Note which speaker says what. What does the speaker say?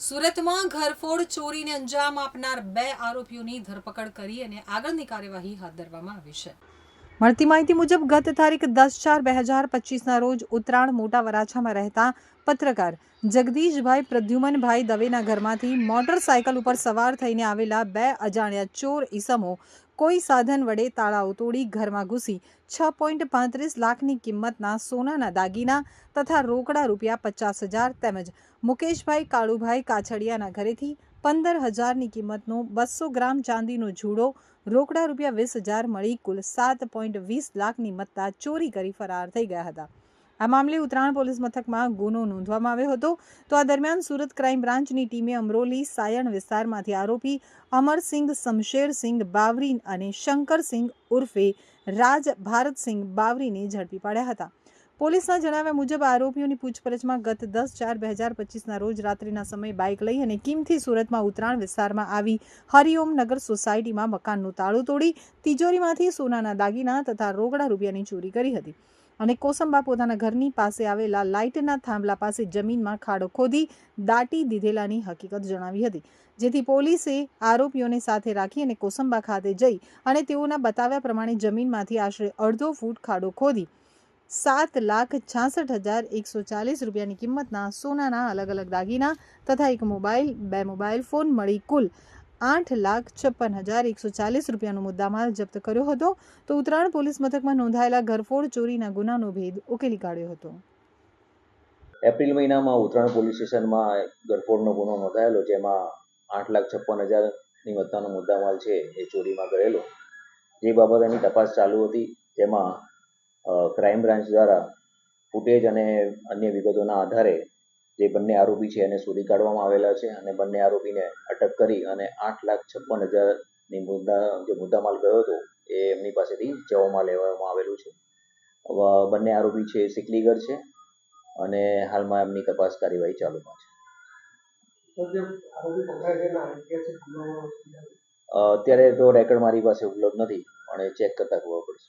Speaker 1: સુરતમાં ઘરફોડ ચોરીને અંજામ આપનાર બે આરોપીઓની ધરપકડ કરી અને આગળની કાર્યવાહી હાથ ધરવામાં આવી છે. મળતી માહિતી મુજબ, ગત તારીખ દસ ચાર બે હજાર પચીસના રોજ ઉત્તરાયણ મોટા વરાછામાં રહેતા પત્રકાર જગદીશભાઈ પ્રદ્યુમનભાઈ દવેના ઘરમાંથી મોટરસાયકલ ઉપર સવાર થઈને આવેલા બે અજાણ્યા ચોર ઈસમો કોઈ સાધન વડે તાળાઓ તોડી ઘરમાં ઘૂસી છ પોઈન્ટ પાંત્રીસ લાખની કિંમતના સોનાના દાગીના તથા રોકડા રૂપિયા પચાસ હજાર તેમજ મુકેશભાઈ કાળુભાઈ કાછડિયાના ઘરેથી પંદર હજારની કિંમતનો બસો ગ્રામ ચાંદીનો જુડો, રોકડા રૂપિયા વીસ હજાર મળી કુલ સાત પોઈન્ટ વીસ લાખની મત્તા ચોરી કરી ફરાર થઈ ગયા હતા. આ મામલે ઉત્તરાયણ પોલીસ મથકમાં ગુનો નોંધવામાં આવ્યો હતો. તો આ દરમિયાન સુરત ક્રાઇમ બ્રાન્ચની ટીમે અમરોલી સાયણ વિસ્તારમાંથી આરોપી અમરસિંહ શમશેરસિંહ બાવરી અને શંકરસિંહ ઉર્ફે રાજ ભારતસિંહ બાવરીને ઝડપી પાડ્યા હતા. પોલીસના જણાવ્યા મુજબ આરોપીઓની પૂછપરછમાં ગત દસ ચાર બે હજાર પચીસના રોજ રાત્રિના સમયે બાઇક લઈ અને કિમથી સુરતમાં ઉત્તરાયણ વિસ્તારમાં આવી હરિઓમ નગર સોસાયટીમાં મકાનનું તાળું તોડી તિજોરીમાંથી સોનાના દાગીના તથા રોકડા રૂપિયાની ચોરી કરી હતી. અને કોસંબા પોતાના ઘરની પાસે આવેલા લાઇટના થાંભલા પાસે જમીનમાં ખાડો ખોદી દાટી દીધેલાની હકીકત જણાવી હતી. જેથી પોલીસે આરોપીઓને સાથે રાખી અને કોસંબા ખાતે જઈ અને તેઓના બતાવ્યા પ્રમાણે જમીનમાંથી આશરે અડધો ફૂટ ખાડો ખોદી સાત લાખ છાસઠ હજાર એકસો ચાલીસ રૂપિયાની કિંમતના સોનાના અલગ અલગ દાગીના તથા એક મોબાઈલ બે મોબાઈલ ફોન મળી કુલ આઠ લાખ છપ્પન હજાર એકસો ચાલીસ રૂપિયાનો મુદ્દામાલ જપ્ત કર્યો હતો. તો ઉત્તરાયણ પોલીસ મથકમાં નોંધાયેલા ઘરફોડ ચોરીના ગુનાનો ભેદ ઉકેલી કાઢ્યો હતો.
Speaker 2: એપ્રિલ મહિનામાં ઉત્તરાયણ પોલીસ સ્ટેશનમાં ગરફોડનો ગુનો નોંધાયેલો જેમાં આઠ લાખ છપ્પન હજારની મત્તાનો મુદ્દામાલ છે એ ચોરીમાં કરેલો. જે બાબતેની તપાસ ચાલુ હતી અ, ક્રાઇમ બ્રાન્ચ દ્વારા ફૂટેજ અને અન્ય વિગતોના આધારે જે બંને આરોપી છે એને શોધી કાઢવામાં આવેલા છે અને બંને આરોપીને અટક કરી અને આઠ લાખ છપ્પન હજારની મુદ્દા જે મુદ્દામાલ ગયો હતો એ એમની પાસેથી જવામાં લેવામાં આવેલું છે. બંને આરોપી છે એ સિકલીગર છે અને હાલમાં એમની તપાસ કાર્યવાહી ચાલુમાં છે. અત્યારે તો રેકર્ડ મારી પાસે ઉપલબ્ધ નથી પણ એ ચેક કરતા ખબર પડશે.